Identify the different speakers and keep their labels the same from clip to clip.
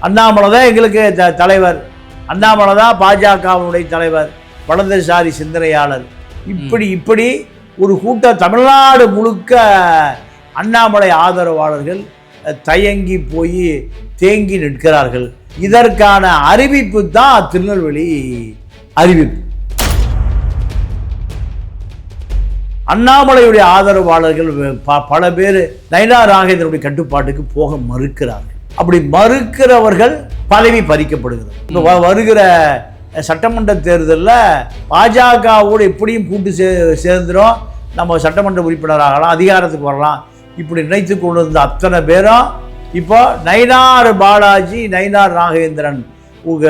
Speaker 1: அண்ணாமலை தான் எங்களுக்கு த- தலைவர். அண்ணாமலை தான் பாஜகவினுடைய தலைவர் வலதுசாரி சிந்தனையாளர். இப்படி இப்படி ஒரு கூட்ட தமிழ்நாடு முழுக்க அண்ணாமலை ஆதரவாளர்கள் தயங்கி போய் தேங்கி நிற்கிறார்கள். இதற்கான அறிவிப்பு தான் திருநெல்வேலி அறிவிப்பு. அண்ணாமலையுடைய ஆதரவாளர்கள் பல பேர் நயனா ராகேந்திரனுடைய கட்டுப்பாட்டுக்கு போக மறுக்கிறார்கள். அப்படி மறுக்கிறவர்கள் பதவி பறிக்கப்படுகிறது. இப்போ வ- வருகிற சட்டமன்ற தேர்தலில் பாஜகவோடு எப்படியும் கூட்டு சே சேர்ந்துடும் நம்ம சட்டமன்ற உறுப்பினராகலாம் அதிகாரத்துக்கு வரலாம். இப்படி நினைத்து கொண்டு இருந்த அத்தனை பேரும் இப்போ நயினார் பாலாஜி நயினார் நாகேந்திரன் உங்க,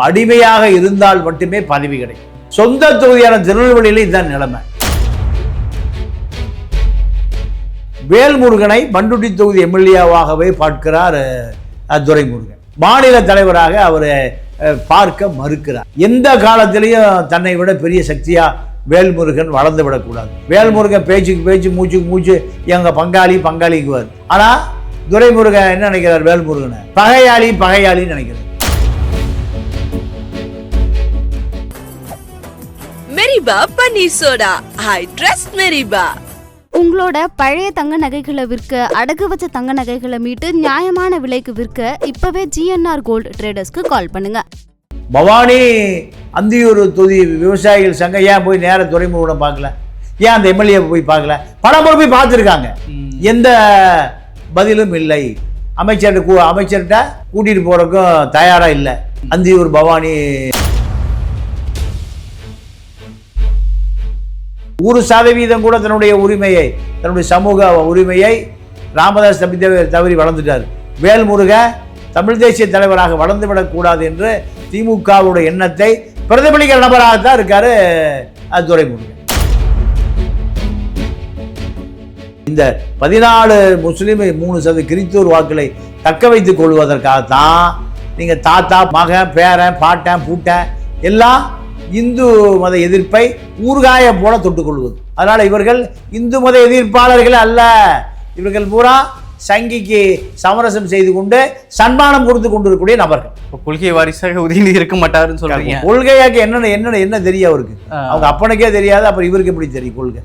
Speaker 1: அடிமையாக இருந்தால் மட்டுமே பதவி கிடைக்கும். சொந்த தொகுதியான திருநெல்வேலியில இதுதான் நிலைமை. வேல்முருகனை பண்டுட்டி தொகுதி எம்எல்ஏவாகவே பார்க்கிறார் துரைமுருகன். மாநில தலைவராக அவர் பார்க்க மறுக்கிறார். எந்த காலத்திலையும் தன்னை விட பெரிய சக்தியா வேல்முருகன் வளர்ந்து விடக்கூடாது. வேல்முருகன் பேச்சுக்கு பேச்சு மூச்சுக்கு மூச்சு எங்க பங்காளி பங்காளிக்குவார் ஆனா துரைமுருகன் என்ன நினைக்கிறார் வேல்முருகனை? பகையாளி பகையாளின்னு நினைக்கிறார்.
Speaker 2: Meriba panneer soda. I trust Meriba.
Speaker 3: உங்களோட பழைய தங்க நகைகளை விற்க அடகு வச்ச தங்க நகைகளை மீட்டு நியாயமான விலைக்கு விற்க இப்பவே ஜிஎன்ஆர் கோல்டு ட்ரேடர்ஸ்க்கு கால் பண்ணுங்க.
Speaker 1: பவானி அந்தியூர் தொகுதி விவசாயிகள் சங்கம் ஏன் போய் நேர துறைமுகம் பார்க்கல? ஏன் அந்த எம்எல்ஏ போய் பார்க்கல? பல முறை போய் பார்த்துருக்காங்க. எந்த பதிலும் இல்லை. அமைச்சர்கிட்ட கூ அமைச்சர்கிட்ட கூட்டிகிட்டு போகிறதுக்கும் தயாராக இல்லை. அந்தியூர் பவானி ஒரு சதவீதம் கூட தன்னுடைய உரிமையை தன்னுடைய சமூக உரிமையை ராமதாஸ் தம்பி தவறி வளர்ந்துட்டார். வேல்முருக தமிழ் தேசிய தலைவராக வளர்ந்துவிடக்கூடாது என்று திமுகவுடைய எண்ணத்தை பிரதிபலிக்கிற நபராக தான் இருக்கார் துரைமுருகன். இந்த பதினாலு முஸ்லீம் மூணு சதவீத கிறித்தூர் வாக்குகளை தக்க வைத்துக் கொள்வதற்காகத்தான் நீங்கள் தாத்தா மகன் பேரன் பாட்டன் பூட்டன் எல்லாம் இந்து மத எதிர்ப்பை ஊர்காய போல தொட்டுக் கொள்வது அதனால இவர்கள் இந்து மத எதிர்ப்பாளர்கள் அல்ல. இவர்கள் பூரா சங்கிக்கு சமரசம் செய்து கொண்டு சன்மானம் கொடுத்து கொண்டிருக்கக்கூடிய நபர்கள்.
Speaker 4: இப்போ கொள்கை வாரிசாக உதயநிதி இருக்க மாட்டாருன்னு சொல்றீங்க.
Speaker 1: கொள்கையாக்கு என்னென்ன என்ன என்ன தெரியும் அவருக்கு. அவங்க அப்பனுக்கே தெரியாது அப்புறம் இவருக்கு எப்படி தெரியும் கொள்கை?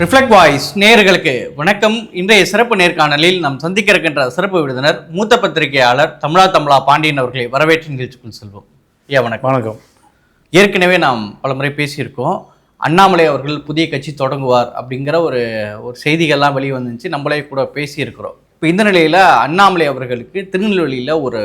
Speaker 4: ரிஃப்ளெக்ட் வாய்ஸ் நேயர்களுக்கு வணக்கம். இன்றைய சிறப்பு நேர்காணலில் நாம் சந்திக்க இருக்கின்ற சிறப்பு விருந்தினர் மூத்த பத்திரிகையாளர் தமிழா தமிழா பாண்டியன் அவர்களை வரவேற்று நிகழ்ச்சிக்குள் செல்வோம். ஐயா வணக்கம்.
Speaker 1: வணக்கம்.
Speaker 4: ஏற்கனவே நாம் பலமுறை பேசியிருக்கோம். அண்ணாமலை அவர்கள் புதிய கட்சி தொடங்குவார் அப்படிங்கிற ஒரு ஒரு செய்திகள்லாம் வெளியே வந்துச்சு நம்மளே கூட பேசியிருக்கிறோம். இப்போ இந்த நிலையில் அண்ணாமலை அவர்களுக்கு திருநெல்வேலியில் ஒரு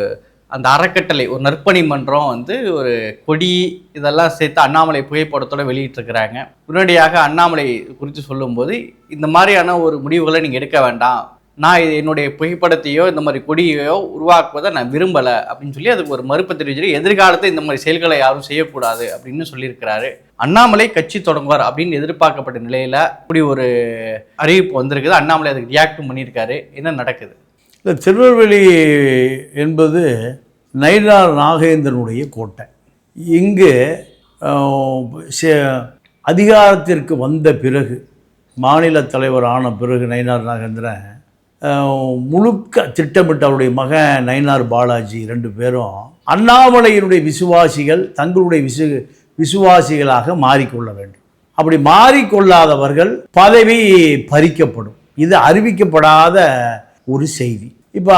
Speaker 4: அந்த அறக்கட்டளை ஒரு நற்பணி மன்றம் வந்து ஒரு கொடி இதெல்லாம் சேர்த்து அண்ணாமலை புகைப்படத்தோடு வெளியிட்டிருக்கிறாங்க. உடனடியாக அண்ணாமலை குறித்து சொல்லும்போது இந்த மாதிரியான ஒரு முடிவுகளை நீங்கள் எடுக்க வேண்டாம். நான் இது என்னுடைய புகைப்படத்தையோ இந்த மாதிரி கொடியையோ உருவாக்குவதை நான் விரும்பலை அப்படின்னு சொல்லி அதுக்கு ஒரு மறுப்பு தெரிவிச்சு எதிர்காலத்தில் இந்த மாதிரி செயல்களை யாரும் செய்யக்கூடாது அப்படின்னு சொல்லியிருக்கிறாரு. அண்ணாமலை கட்சி தொடங்குவார் அப்படின்னு எதிர்பார்க்கப்பட்ட நிலையில் இப்படி ஒரு அறிவிப்பு வந்திருக்குது. அண்ணாமலை அதுக்கு ரியாக்டும் பண்ணியிருக்காரு. என்ன நடக்குது?
Speaker 1: இந்த திருநெல்வேலி என்பது நயினார் நாகேந்திரனுடைய கோட்டை. இங்கு சே- அதிகாரத்திற்கு வந்த பிறகு மாநில தலைவர் ஆன பிறகு நயினார் நாகேந்திரன் முழுக்க திட்டமிட்ட அவருடைய மகன் நயினார் பாலாஜி ரெண்டு பேரும் அண்ணாமலையினுடைய விசுவாசிகள் தங்களுடைய விசு விசுவாசிகளாக மாறிக்கொள்ள வேண்டும். அப்படி மாறிக்கொள்ளாதவர்கள் பதவி பறிக்கப்படும். இது அறிவிக்கப்படாத ஒரு செய்தி. இப்போ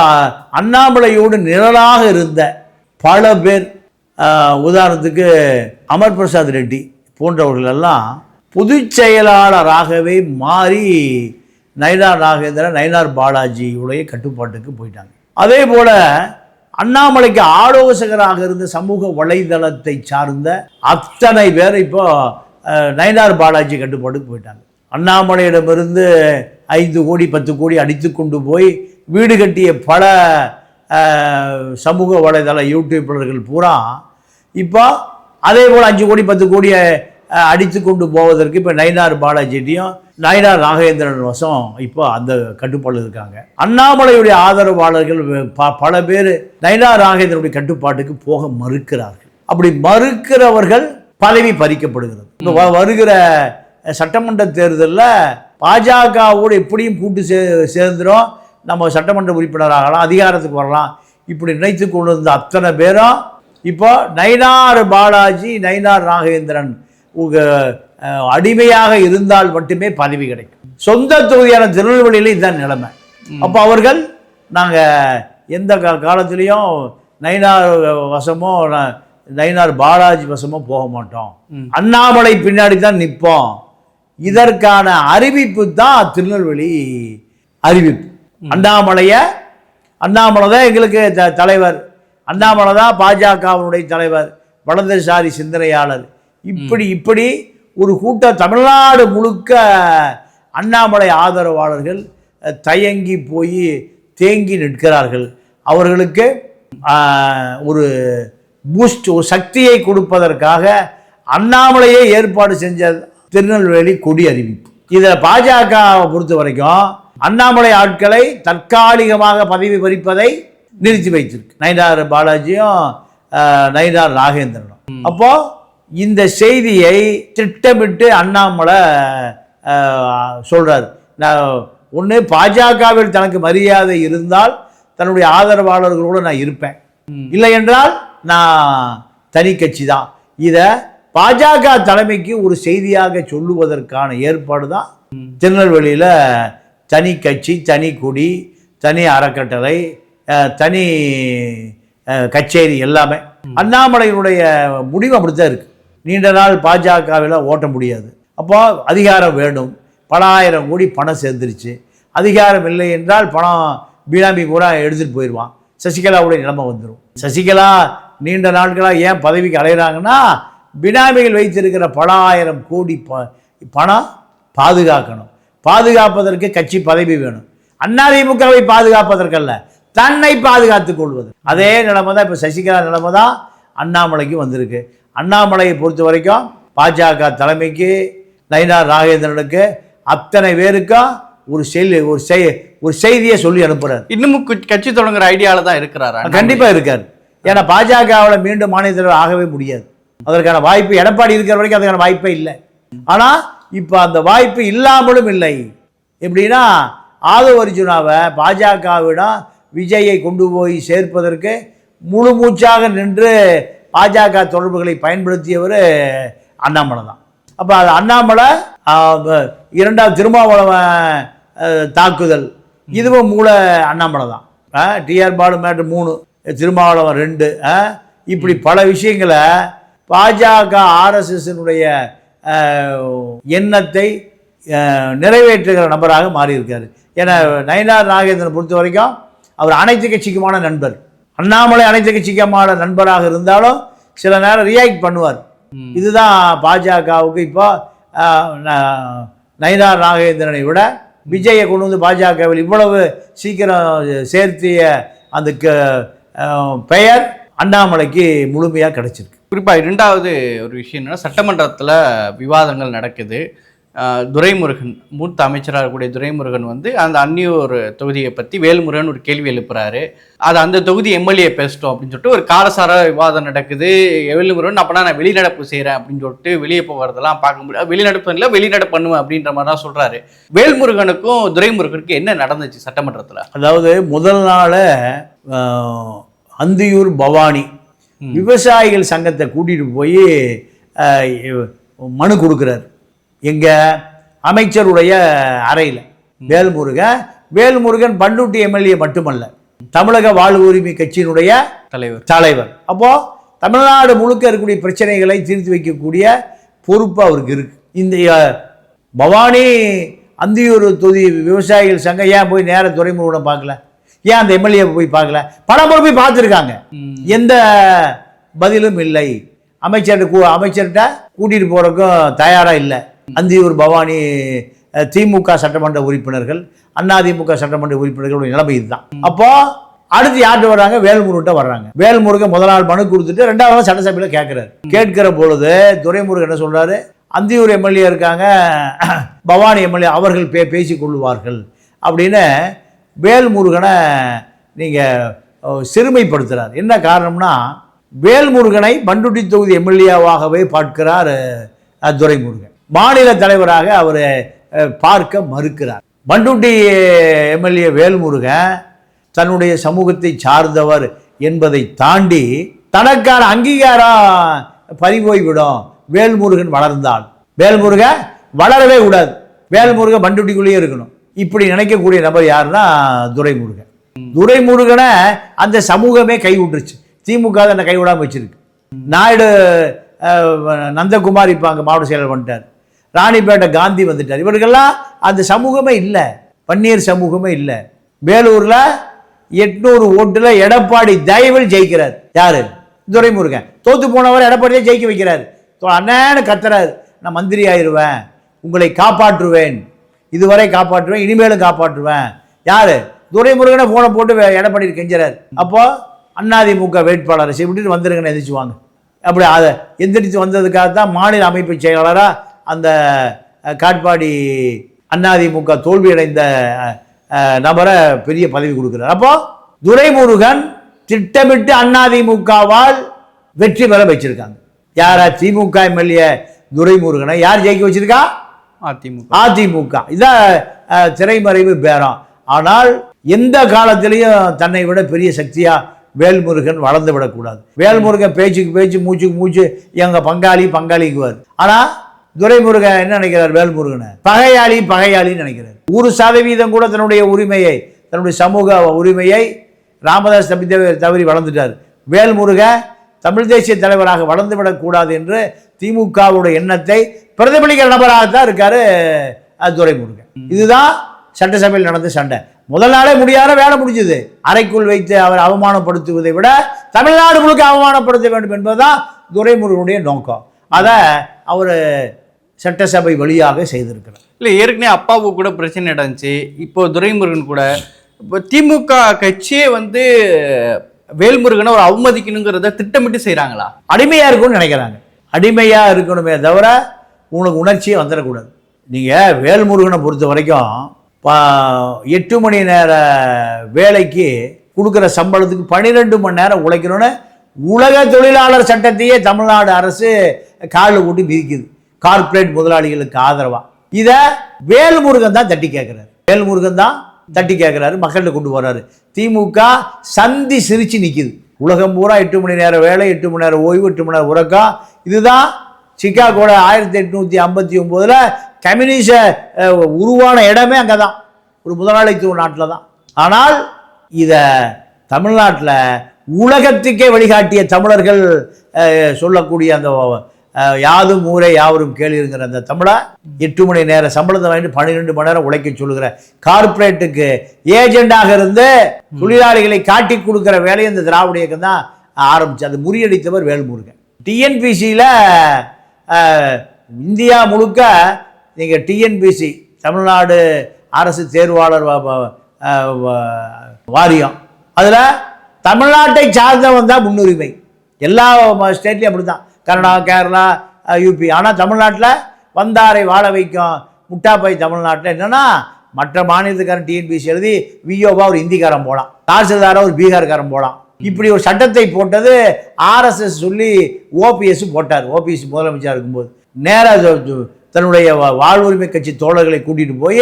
Speaker 1: அண்ணாமலையோடு நிழலாக இருந்த பல பேர் உதாரணத்துக்கு அமர் பிரசாத் ரெட்டி போன்றவர்கள் எல்லாம் பொதுச் செயலாளராகவே மாறி நயினார் நாகேந்திரன் நயினார் பாலாஜியுடைய கட்டுப்பாட்டுக்கு போயிட்டாங்க. அதே போல அண்ணாமலைக்கு ஆலோசகராக இருந்த சமூக வலைதளத்தை சார்ந்த அத்தனை பேர் இப்போ நயனார் நயினார் பாலாஜி கட்டுப்பாட்டுக்கு போயிட்டாங்க. அண்ணாமலையிடமிருந்து ஐந்து கோடி பத்து கோடி அடித்து கொண்டு போய் வீடு கட்டிய பல சமூக வலைதள யூடியூபர்கள் பூரா இப்போ அதே போல் அஞ்சு கோடி பத்து கோடியை அடித்து கொண்டு போவதற்கு இப்போ நயினார் பாலாஜிட்டையும் நயினார் நாகேந்திரன் வசம் இப்போ அந்த கட்டுப்பாடு இருக்காங்க. அண்ணாமலையுடைய ஆதரவாளர்கள் ப- பல பேர் நயினார் நாகேந்திரனுடைய கட்டுப்பாட்டுக்கு போக மறுக்கிறார்கள். அப்படி மறுக்கிறவர்கள் பதவி பறிக்கப்படுகிறது. இப்போ வ- வருகிற சட்டமன்ற தேர்தலில் பாஜகவோடு எப்படியும் கூட்டு சே சேர்ந்துடும் நம்ம சட்டமன்ற உறுப்பினராகலாம் அதிகாரத்துக்கு வரலாம். இப்படி நினைத்து கொண்டு இருந்த அத்தனை பேரும் இப்போ நயினார் பாலாஜி நயினார் நாகேந்திரன் உங்க அஹ், அடிமையாக இருந்தால் மட்டுமே பதவி கிடைக்கும். சொந்த தொகுதியான திருநெல்வேலியில இதுதான் நிலைமை. அப்போ அவர்கள் நாங்கள் எந்த கா காலத்துலேயும் நயினார் வசமோ ந- நயினார் பாலாஜி வசமோ போக மாட்டோம். அண்ணாமலை பின்னாடி தான் நிற்போம் இதற்கான அறிவிப்பு தான் திருநெல்வேலி அறிவிப்பு. அண்ணாமலைய அண்ணாமலை தான் எங்களுக்கு த தலைவர். அண்ணாமலை தான் பாஜகவினுடைய தலைவர் வலதுசாரி சிந்தனையாளர். இப்படி இப்படி ஒரு கூட்ட தமிழ்நாடு முழுக்க அண்ணாமலை ஆதரவாளர்கள் தயங்கி போய் தேங்கி நிற்கிறார்கள். அவர்களுக்கு ஒரு பூஸ்ட் ஒரு சக்தியை கொடுப்பதற்காக அண்ணாமலையே ஏற்பாடு செஞ்ச திருநெல்வேலி கொடி அறிவிப்பு இதில் பாஜகவை பொறுத்த வரைக்கும் அண்ணாமலை ஆட்களை தற்காலிகமாக பதவி பறிப்பதை நிறுத்தி வைத்திருக்கு. நயினார் பாலாஜியும் நயினார் நாகேந்திரனும். அப்போ இந்த செய்தியை திட்டமிட்டு அண்ணாமலை ஆஹ், சொல்றாரு. நான் ஒன்று பாஜகவில் தனக்கு மரியாதை இருந்தால் தன்னுடைய ஆதரவாளர்களோடு நான் இருப்பேன். இல்லை என்றால் நான் தனி கட்சி தான். இதை பாஜக தலைமைக்கு ஒரு செய்தியாக சொல்லுவதற்கான ஏற்பாடு தான். திருநெல்வேலியில் தனி கட்சி தனி கொடி தனி அறக்கட்டளை தனி கச்சேரி எல்லாமே. அண்ணாமலையினுடைய முடிவு அப்படித்தான் இருக்கு. நீண்ட நாள் பாஜகவில் ஓட்ட முடியாது. அப்போ அதிகாரம் வேணும். பல ஆயிரம் கோடி பணம் சேர்ந்துருச்சு. அதிகாரம் இல்லை என்றால் பணம் பீனாமி கூட எடுத்துகிட்டு போயிடுவான். சசிகலாவுடைய நிலைமை வந்துடும் சசிகலா நீண்ட நாட்களாக ஏன் பதவிக்கு அலைகிறாங்கன்னா பினாமிகள் வைத்திருக்கிற பல ஆயிரம் கோடி ப பணம் பாதுகாக்கணும். பாதுகாப்பதற்கு கட்சி பதவி வேணும். அதிமுகவை பாதுகாப்பதற்கல்ல தன்னை பாதுகாத்துக் கொள்வது. அதே நிலைமை தான் இப்போ சசிகலா நிலைமை தான் அண்ணாமலைக்கு வந்திருக்கு. அண்ணாமலையை பொறுத்த வரைக்கும் பாஜக தலைமைக்கு நயினார் நாகேந்திரனுக்கு அத்தனை பேருக்கும் ஒரு செய்தி ஒரு செய் ஒரு செய்தியை சொல்லி அனுப்புறாரு.
Speaker 4: இன்னமும் கட்சி தொடங்குற ஐடியால தான் இருக்கிறாரா
Speaker 1: கண்டிப்பா இருக்காரு. ஏன்னா பாஜகவில் மீண்டும் மாநில தலைவர் ஆகவே முடியாது. அதற்கான வாய்ப்பு எடப்பாடி இருக்கிற வரைக்கும் அதுக்கான வாய்ப்பே இல்லை. ஆனால் இப்போ அந்த வாய்ப்பு இல்லாமலும் இல்லை. எப்படின்னா ஆதவ அர்ஜுனாவை பாஜகவிடம் விஜயை கொண்டு போய் சேர்ப்பதற்கு முழு மூச்சாக நின்று பாஜக தொடர்புகளை பயன்படுத்தியவர் அண்ணாமலை தான். அப்போ அது அண்ணாமலை இரண்டாவது திருமாவளவன் தாக்குதல் இதுவும் மூல அண்ணாமலை தான். டிஆர் பாலு மேட்ரு மூணு திருமாவளவன் ரெண்டு இப்படி பல விஷயங்களை பாஜக ஆர்எஸ்எஸ்னுடைய எண்ணத்தை நிறைவேற்றுகிற நபராக மாறியிருக்காரு. ஏன்னா நயினார் நாகேந்திரனை பொறுத்த வரைக்கும் அவர் அனைத்து கட்சிக்குமான நண்பர். அண்ணாமலை அனைத்து கட்சிக்குமான நண்பராக இருந்தாலும் சில நேரம் ரியாக்ட் பண்ணுவார். இதுதான் பாஜகவுக்கு இப்போ நயினார் நாகேந்திரனை விட விஜயை கொண்டு வந்து பாஜகவில் இவ்வளவு சீக்கிரம் சேர்த்திய அந்த பெயர் அண்ணாமலைக்கு முழுமையாக கிடைச்சிருக்கு.
Speaker 4: குறிப்பா இரண்டாவது ஒரு விஷயம் என்னன்னா சட்டமன்றத்துல விவாதங்கள் நடக்குது. துரைமுருகன் மூத்த அமைச்சராக இருக்கக்கூடிய துரைமுருகன் வந்து அந்த அந்நியூர் தொகுதியை பத்தி வேல்முருகன் ஒரு கேள்வி எழுப்புறாரு. அது அந்த தொகுதி எம்எல்ஏ பேசிட்டோம் அப்படின்னு சொல்லிட்டு ஒரு காரசார விவாதம் நடக்குது. வேல்முருகன் அப்பனா நான் வெளிநடப்பு செய்றேன் அப்படின்னு சொல்லிட்டு வெளியே போகிறதெல்லாம் பார்க்க முடியாது வெளிநடப்பு இல்லை வெளிநடப்பு பண்ணுவேன் அப்படின்ற மாதிரி தான் சொல்றாரு. வேல்முருகனுக்கும் துரைமுருகனுக்கும் என்ன நடந்துச்சு சட்டமன்றத்துல?
Speaker 1: அதாவது முதல் நாள் அந்தியூர் பவானி விவசாயிகள் சங்கத்தை கூட்டிட்டு போய் மனு கொடுக்குறாரு. எங்க அமைச்சருடைய அறையில். வேல்முருகன் வேல்முருகன் பண்ருட்டி எம்எல்ஏ மட்டுமல்ல தமிழக வாழ்வு உரிமை கட்சியினுடைய
Speaker 4: தலைவர்.
Speaker 1: தலைவர். அப்போ தமிழ்நாடு முழுக்க இருக்கக்கூடிய பிரச்சனைகளை தீர்த்து வைக்கக்கூடிய பொறுப்பு அவருக்கு இருக்கு. இந்த பவானி அந்தியூர் தொகுதி விவசாயிகள் சங்கம் ஏன் போய் நேர துறைமுகம் பார்க்கல? ஏன் அந்த எம்எல்ஏ போய் பார்க்கல? பல முறை போய் பார்த்துருக்காங்க. எந்த பதிலும் இல்லை. அமைச்சர்கிட்ட கூ அமைச்சர்கிட்ட கூட்டிகிட்டு போகிறதுக்கும் தயாராக இல்லை. அந்தியூர் பவானி திமுக சட்டமன்ற உறுப்பினர்கள் அதிமுக சட்டமன்ற உறுப்பினர்களுடைய நிலைமை இதுதான். அப்போ அடுத்து யார்கிட்ட வர்றாங்க? வேல்முருகன்ட்ட வர்றாங்க. வேல்முருகன் முதல் நாள் மனு கொடுத்துட்டு ரெண்டாவது நாள் சட்டசபையில் கேட்குறாரு. கேட்கிற பொழுது துரைமுருகன் என்ன சொல்றாரு? அந்தியூர் எம்எல்ஏ இருக்காங்க பவானி எம்எல்ஏ அவர்கள் பே பேசி கொள்வார்கள் அப்படின்னு வேல்முருகனை நீங்கள் சிறுமைப்படுத்துகிறார் என்ன காரணம்னா வேல்முருகனை பண்டுட்டி தொகுதி எம்எல்ஏவாகவே பார்க்கிறார் துரைமுருகன். மாநில தலைவராக அவர் பார்க்க மறுக்கிறார். பண்டுட்டி எம்எல்ஏ வேல்முருகன் தன்னுடைய சமூகத்தை சார்ந்தவர் என்பதை தாண்டி தனக்கான அங்கீகாரம் பறிபோய்விடும். வேல்முருகன் வளர்ந்தால். வேல்முருகன் வளரவே கூடாது. வேல்முருகன் பண்டுட்டிக்குள்ளேயே இருக்கணும். இப்படி நினைக்கக்கூடிய நபர் யாருன்னா துரைமுருகன். துரைமுருகனை அந்த சமூகமே கை விட்டுருச்சு திமுக அதை கைவிடாமல் வச்சிருக்கு. நாயுடு நந்தகுமார் இப்போ அங்கே மாவட்ட செயலர் வந்துட்டார். ராணிப்பேட்டை காந்தி வந்துட்டார். இவர்கள்லாம் அந்த சமூகமே இல்லை. பன்னீர் சமூகமே இல்லை. வேலூரில் எட்நூறு ஓட்டுல எடப்பாடி தயவில் ஜெயிக்கிறார். யாரு? துரைமுருகன். தோத்து போனவர் எடப்பாடியே ஜெயிக்க வைக்கிறார். அண்ணன்னு கத்துறாரு. நான் மந்திரி ஆயிடுவேன் உங்களை காப்பாற்றுவேன். இதுவரை காப்பாற்றுவேன் இனிமேலும் காப்பாற்றுவேன். யார்? துரைமுருகனை ஃபோனை போட்டு எடப்பாடி கெஞ்சுறாரு. அப்போ அதிமுக வேட்பாளரை விட்டுட்டு வந்துருங்கன்னு எந்திரிச்சுவாங்க. அப்படி அதை எந்திரிச்சு வந்ததுக்காக தான் மாநில அமைப்பு செயலாளராக அந்த காட்பாடி அதிமுக தோல்வியடைந்த நபரை பெரிய பதவி கொடுக்குறார். அப்போ துரைமுருகன் திட்டமிட்டு அதிமுகவால் வெற்றி பெற வச்சிருக்காங்க. யாரா? திமுக எம்எல்ஏ துரைமுருகனை யார் ஜெயிக்க வச்சிருக்கா?
Speaker 4: அதிமுக.
Speaker 1: அதிமுக. இதான் திரைமறைவு பேரம் ஆனால் எந்த காலத்திலையும் தன்னை விட பெரிய சக்தியாக வேல்முருகன் வளர்ந்து விடக்கூடாது. வேல்முருகன் பேச்சுக்கு பேச்சு மூச்சுக்கு மூச்சு எங்கள் பங்காளி பங்காளிக்குவார் ஆனால் துரைமுருகன் என்ன நினைக்கிறார் வேல்முருகனை? பகையாளி பகையாளின்னு நினைக்கிறார். ஒரு சதவீதம் கூட தன்னுடைய உரிமையை தன்னுடைய சமூக உரிமையை ராமதாஸ் தம்பி தவறி வளர்ந்துட்டார். வேல்முருகன் தமிழ் தேசிய தலைவராக வளர்ந்து விடக்கூடாது என்று திமுகவுடைய எண்ணத்தை பிரதிபலிக்கிற நபராகத்தான் இருக்காரு அஹ், துரைமுருகன். இதுதான் சட்டசபையில் நடந்த சண்டை. முதல் நாளே முடியாத வேலை முடிஞ்சது. அறைக்குள் வைத்து அவர் அவமானப்படுத்துவதை விட தமிழ்நாடு முழுக்க அவமானப்படுத்த வேண்டும் என்பதுதான் துரைமுருகனுடைய நோக்கம். அதை அவர் சட்டசபை வழியாக செய்திருக்கிறார்.
Speaker 4: இல்லை ஏற்கனவே அப்பாவுக்கு கூட பிரச்சனை நடந்துச்சு. இப்போ துரைமுருகன் கூட இப்போ திமுக கட்சியே வந்து வேல்முருகனை ஒரு அவமதிக்கணுங்கிறத திட்டமிட்டு செய்கிறாங்களா
Speaker 1: அடிமையாக இருக்கும்னு நினைக்கிறாங்க. அடிமையாக இருக்கணுமே தவிர உங்களுக்கு உணர்ச்சியே வந்துடக்கூடாது. நீங்கள் வேல்முருகனை பொறுத்த வரைக்கும் எட்டு மணி நேர வேலைக்கு கொடுக்குற சம்பளத்துக்கு பன்னிரெண்டு மணி நேரம் உழைக்கணும்னு உலக தொழிலாளர் சட்டத்தையே தமிழ்நாடு அரசு காலில் போட்டு மிதிக்குது. கார்ப்பரேட் முதலாளிகளுக்கு ஆதரவாக இதை வேல்முருகன் தான் தட்டி கேட்குறாரு வேல்முருகன் தான் தட்டி கேட்குறாரு மக்கள்கிட்ட கொண்டு போகிறாரு திமுக சந்தி சிரித்து நிற்கிது உலகம் பூரா எட்டு மணி நேரம் வேலை எட்டு மணி நேரம் ஓய்வு எட்டு மணி நேரம் உறக்கம். இதுதான் சிக்காகோட ஆயிரத்தி எட்நூற்றி ஐம்பத்தி ஒம்போதில் கம்யூனிச உருவான இடமே அங்கே தான் ஒரு முதலாளித்துவ நாட்டில் தான் ஆனால் இதை தமிழ்நாட்டில் உலகத்துக்கே வழிகாட்டிய தமிழர்கள் சொல்லக்கூடிய அந்த யாதும் ஊரே யாவரும் கேளுங்கிற அந்த தமிழை எட்டு மணி நேரம் சம்பளத்தை வாங்கிட்டு பன்னிரெண்டு மணி நேரம் உழைக்க சொல்லுகிற கார்ப்பரேட்டுக்கு ஏஜெண்டாக இருந்து தொழிலாளிகளை காட்டி கொடுக்கிற வேலையை இந்த திராவிட இயக்கம் தான் ஆரம்பிச்சு அது முறியடித்தவர் வேல்முருகன். டிஎன்பிசியில் இந்தியா முழுக்க நீங்கள் டிஎன்பிசி தமிழ்நாடு அரசு தேர்வாளர் வாரியம். அதில் தமிழ்நாட்டை சார்ந்தவன் தான் முன்னுரிமை. எல்லா ஸ்டேட்லேயும் அப்படி தான் கர்நாடகா கேரளா யூபி ஆனால் தமிழ்நாட்டில் வந்தாரை வாழ வைக்கும் முட்டாப்பை தமிழ்நாட்டில் என்னென்னா மற்ற மாநிலத்துக்காரன் டிஎன்பிசி எழுதி விஓவா ஒரு ஹிந்திக்காரன் போகலாம் தாசில்தாராக ஒரு பீகார்காரன் போகலாம் இப்படி ஒரு சட்டத்தை போட்டது ஆர்எஸ்எஸ் சொல்லி ஓபிஎஸ் போட்டார். ஓபிஎஸ் முதலமைச்சர் இருக்கும்போது. நேராக தன்னுடைய வா- வாழ்வுரிமை கட்சி தோழர்களை கூட்டிட்டு போய்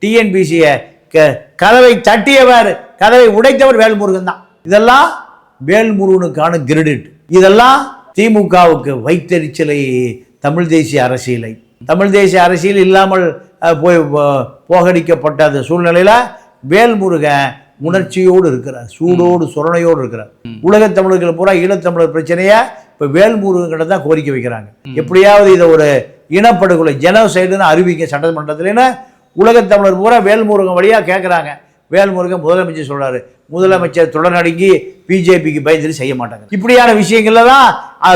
Speaker 1: டிஎன்பிசியை க கதவை தட்டியவர் கதவை உடைத்தவர் வேல்முருகன் தான். இதெல்லாம் வேல்முருகனுக்கான கிரெடிட். இதெல்லாம் திமுகவுக்கு வைத்தறிச்சலை தமிழ் தேசிய அரசியலை. தமிழ் தேசிய அரசியல் இல்லாமல் போய் போ- போகடிக்கப்பட்ட அந்த சூழ்நிலையில் வேல்முருகன் உணர்ச்சியோடு இருக்கிறார் சூடோடு சுரணையோடு இருக்கிறார். உலகத் தமிழர்கள் பூரா ஈழத்தமிழர் பிரச்சனையை இப்போ வேல்முருகன்கிட்ட தான் கோரிக்கை வைக்கிறாங்க. எப்படியாவது இதை ஒரு இனப்படுகொலை ஜெனோசைடுன்னு அறிவிக்க சட்டமன்றத்திலேன்னு உலகத் தமிழர் பூரா வேல்முருகன் வழியாக கேட்குறாங்க வேல்முருகன் முதலமைச்சர் சொல்றாரு. முதலமைச்சர் தொடர்நடுங்கி பிஜேபிக்கு பயந்துட்டு செய்ய மாட்டாங்க. இப்படியான விஷயங்கள்ல தான்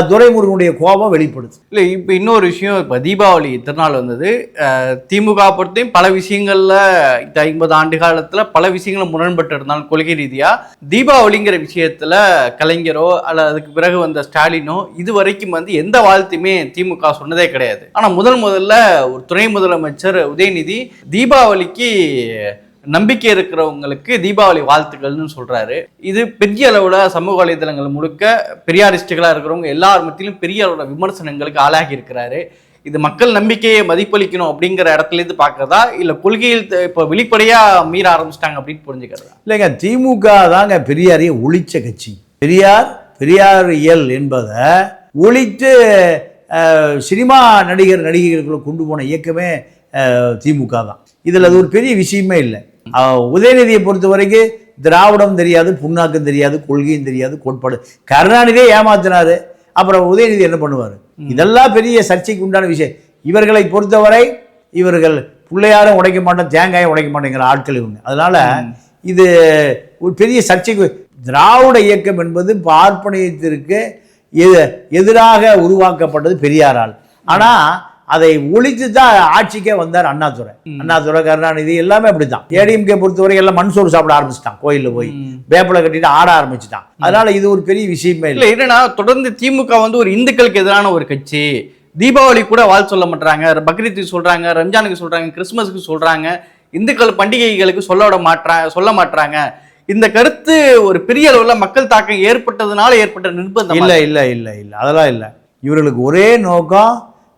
Speaker 1: துரைமுருகனுடைய கோபம் வெளிப்படுது.
Speaker 4: இல்லை இப்போ இன்னொரு விஷயம் இப்போ தீபாவளி திருநாள் வந்தது திமுக பொறுத்தையும் பல விஷயங்களில் இந்த ஐம்பது ஆண்டு காலத்தில் பல விஷயங்களும் முரண்பட்டு இருந்தாலும் கொள்கை ரீதியாக தீபாவளிங்கிற விஷயத்தில் கலைஞரோ அல்ல அதுக்கு பிறகு வந்த ஸ்டாலினோ இது வரைக்கும் வந்து எந்த வாழ்த்தையுமே திமுக சொன்னதே கிடையாது. ஆனால் முதல் முதல்ல ஒரு துணை முதலமைச்சர் உதயநிதி தீபாவளிக்கு நம்பிக்கை இருக்கிறவங்களுக்கு தீபாவளி வாழ்த்துக்கள்னு சொல்றாரு. இது பெரிய அளவுல சமூக வலைதளங்கள் முழுக்க பெரியாரிஸ்டுகளா இருக்கிறவங்க எல்லார் மத்தியிலும் பெரிய அளவுல விமர்சனங்களுக்கு ஆளாகி இருக்கிறாரு. இது மக்கள் நம்பிக்கையை மதிப்பளிக்கணும் அப்படிங்கிற இடத்துல இருந்து இல்லை கொள்கையில் இப்போ வெளிப்படையாக மீற ஆரம்பிச்சிட்டாங்க அப்படின்னு புரிஞ்சுக்கிறதா?
Speaker 1: இல்லைங்க திமுக தாங்க பெரியாரையே ஒழிச்ச கட்சி. பெரியார் பெரியார் இயல் என்பதை ஒழித்து சினிமா நடிகர் நடிகைகளுக்குள்ள கொண்டு போன இயக்கமே திமுக தான். இதில் அது ஒரு பெரிய விஷயமே இல்லை. உதயநிதியை பொறுத்த வரைக்கும் திராவிடம் தெரியாது புண்ணாக்கம் தெரியாது கொள்கையும் தெரியாது கோட்பாடு. கருணாநிதியே ஏமாத்தினாரு அப்புறம் உதயநிதி என்ன பண்ணுவார்? இதெல்லாம் பெரிய சர்ச்சைக்கு உண்டான விஷயம். இவர்களை பொறுத்தவரை இவர்கள் பிள்ளையாரும் உடைக்க மாட்டோம் தேங்காயும் உடைக்க மாட்டேங்கிற ஆட்கள் இவங்க. அதனால இது ஒரு பெரிய சர்ச்சைக்கு திராவிட இயக்கம் என்பது பார்ப்பனியத்திற்கு எ- எதிராக உருவாக்கப்பட்டது பெரியாரால். ஆனா அதை ஒழித்து தான் ஆட்சிக்கே வந்தார் அண்ணாதுரை அண்ணாதுரை கருணாநிதி எல்லாமே அப்படித்தான். ஏடிஎம்கே பொறுத்தவரை எல்லாம் மண் சோறு சாப்பிட ஆரம்பிச்சிட்டான் கோயிலில் போய். வேப்பிலை கட்டிட்டு ஆட ஆரம்பிச்சிட்டான். அதனால இது ஒரு பெரிய விஷயமே இல்லை.
Speaker 4: என்னன்னா தொடர்ந்து திமுக வந்து ஒரு இந்துக்களுக்கு எதிரான ஒரு கட்சி. தீபாவளி கூட வாழ் சொல்ல மாட்டாங்க பக்ரீத்துக்கு சொல்றாங்க ரம்ஜானுக்கு சொல்றாங்க கிறிஸ்மஸுக்கு சொல்றாங்க. இந்துக்கள் பண்டிகைகளுக்கு சொல்ல விட மாட்றாங்க சொல்ல மாட்றாங்க. இந்த கருத்து ஒரு பெரிய அளவுல மக்கள் தாக்கம் ஏற்பட்டதுனால ஏற்பட்ட நிர்பந்தம்
Speaker 1: இல்லை இல்லை இல்லை இல்லை. அதெல்லாம் இல்லை. இவர்களுக்கு ஒரே நோக்கம்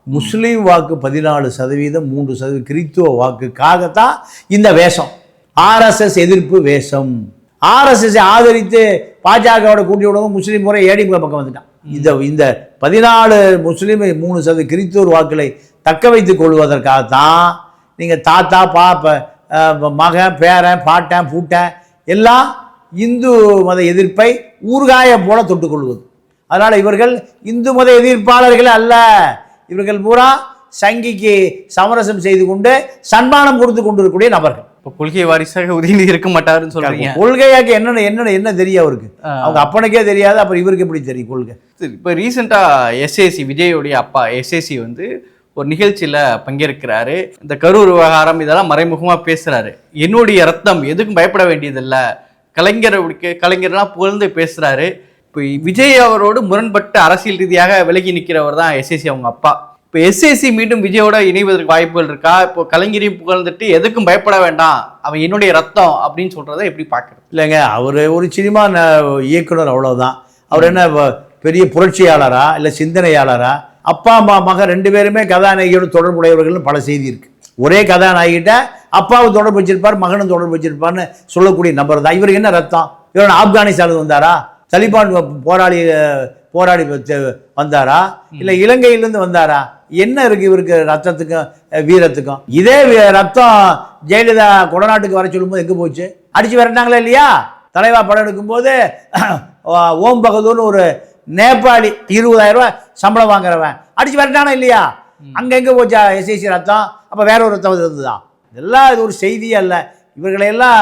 Speaker 1: முஸ்லீம் வாக்கு பதினாலு சதவீதம் மூன்று சதவீதம் கிறித்துவ வாக்குக்காகத்தான் இந்த வேஷம். ஆர்எஸ்எஸ் எதிர்ப்பு வேஷம். ஆர்எஸ்எஸ் ஆதரித்து பாஜகவோட கூட்டி விடவும் முஸ்லீம் முறை ஏடிஎம்கே பக்கம் வந்துட்டான். இந்த இந்த பதினாலு முஸ்லீம் மூணு சதவீத கிறித்துவர் வாக்குகளை தக்க வைத்துக் கொள்வதற்காகத்தான் நீங்கள் தாத்தா பாப்ப மகன் பேரன் பாட்டன் பூட்டன் எல்லாம் இந்து மத எதிர்ப்பை ஊர்காய போல தொட்டுக்கொள்வது அதனால் இவர்கள் இந்து மத எதிர்ப்பாளர்கள் அல்ல. இவர்கள் பூரா சங்கிக்கு சமரசம் செய்து கொண்டு சன்மானம் கொடுத்து கொண்டிருக்கக்கூடிய நபர்கள்.
Speaker 4: இப்போ கொள்கை வாரிசாக உதயநிதி இருக்க மாட்டாருன்னு சொல்றீங்க.
Speaker 1: கொள்கையாக்கு என்னென்ன என்ன என்ன தெரியும் அவருக்கு? அவங்க அப்பனுக்கே தெரியாது அப்புறம் இவருக்கு எப்படி தெரியும் கொள்கை?
Speaker 4: இப்போ ரீசெண்டாக எஸ்ஏசி விஜயோடைய அப்பா எஸ்ஏசி வந்து ஒரு நிகழ்ச்சியில் பங்கேற்கிறாரு. இந்த கரூர் விவகாரம் இதெல்லாம் மறைமுகமாக பேசுறாரு. என்னுடைய ரத்தம் எதுக்கும் பயப்பட வேண்டியதில்லை. கலைஞர் கலைஞர்லாம் புகழ்ந்து பேசுறாரு. இப்போ விஜய் அவரோடு முரண்பட்டு அரசியல் ரீதியாக விலகி நிற்கிறவர் தான் எஸ்எஸ்சி அவங்க அப்பா. இப்போ எஸ்எஸ்சி மீண்டும் விஜயோட இணைவதற்கு வாய்ப்புகள் இருக்கா? இப்போ கலைஞரையும் புகழ்ந்துட்டு எதுக்கும் பயப்பட வேண்டாம். அவன் என்னுடைய ரத்தம் அப்படின்னு சொல்கிறத எப்படி பார்க்குறது?
Speaker 1: இல்லைங்க அவர் ஒரு சினிமா இயக்குனர் அவ்வளோதான் அவர் என்ன வ- பெரிய புரட்சியாளரா இல்லை சிந்தனையாளரா? அப்பா அம்மா மகன் ரெண்டு பேருமே கதாநாயகியோட தொடர்புடையவர்கள்னு பல செய்தி இருக்குது ஒரே கதாநாயகிட்ட அப்பாவும் தொடர்பு வச்சிருப்பார் மகனும் தொடர்பு வச்சிருப்பார்னு சொல்லக்கூடிய நபர் தான். இவருக்கு என்ன ரத்தம்? இவர் ஆப்கானிஸ்தானுக்கு வந்தாரா? தலிபான் போராளி போராடி வந்தாரா? இல்லை இலங்கையிலேருந்து வந்தாரா? என்ன இருக்கு இவருக்கு ரத்தத்துக்கும் வீரத்துக்கும்? இதே ரத்தம் ஜெயலலிதா கொடநாட்டுக்கு வர சொல்லும்போது எங்கே போச்சு? அடிச்சு விரட்டாங்களா இல்லையா? தலைவா படம் எடுக்கும்போது ஓம் பகதூர்னு ஒரு நேபாளி இருபதாயிரம் ரூபாய் சம்பளம் வாங்குறவன். அடிச்சு விரட்டானா இல்லையா? அங்க எங்க போச்சா? எஸ்ஐசி ரத்தம். அப்ப வேற ஒரு ரத்தம் இருந்ததா? இதெல்லாம் இது ஒரு செய்தியே அல்ல. இவர்களையெல்லாம்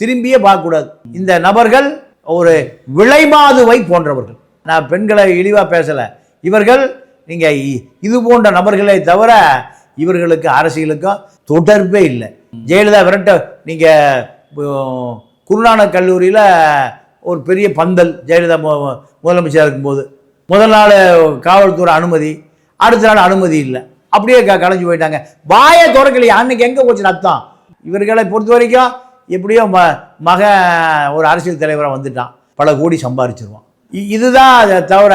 Speaker 1: திரும்பியே பார்க்கக்கூடாது. இந்த நபர்கள் ஒரு விளைமாதுவை போன்றவர்கள். நான் பெண்களை இழிவாக பேசலை. இவர்கள் நீங்கள் இ- இது போன்ற நபர்களை தவிர இவர்களுக்கு அரசியலுக்கும் தொடர்பே இல்லை. ஜெயலலிதா விரட்ட நீங்கள் குருநானக் கல்லூரியில் ஒரு பெரிய பந்தல் ஜெயலலிதா முதலமைச்சராக இருக்கும்போது. முதல் நாள் காவல்துறை அனுமதி அடுத்த நாள் அனுமதி இல்லை. அப்படியே க கலைஞ்சு போயிட்டாங்க. வாயை திறக்கலையா? அன்னைக்கு எங்கே போச்சு அர்த்தம்? இவர்களை பொறுத்த வரைக்கும் எப்படியோ ம மகன் ஒரு அரசியல் தலைவராக வந்துட்டான். பல கோடி சம்பாரிச்சிருவான். இதுதான் அதை தவிர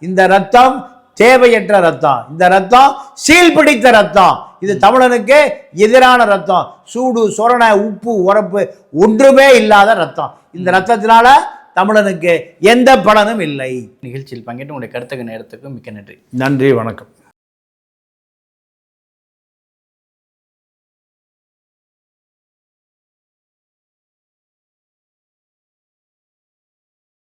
Speaker 1: இந்த ரத்தம் தேவையற்ற ரத்தம். இந்த ரத்தம் சீல் பிடித்த ரத்தம். இது தமிழனுக்கு எதிரான ரத்தம். சூடு சொரண உப்பு உரப்பு ஒன்றுமே இல்லாத ரத்தம். இந்த ரத்தத்தினால தமிழனுக்கு எந்த பலனும் இல்லை.
Speaker 4: நிகழ்ச்சியில் பங்கேற்று உங்களுடைய கருத்துக்கு நேரத்துக்கு மிக்க நன்றி.
Speaker 1: நன்றி வணக்கம்.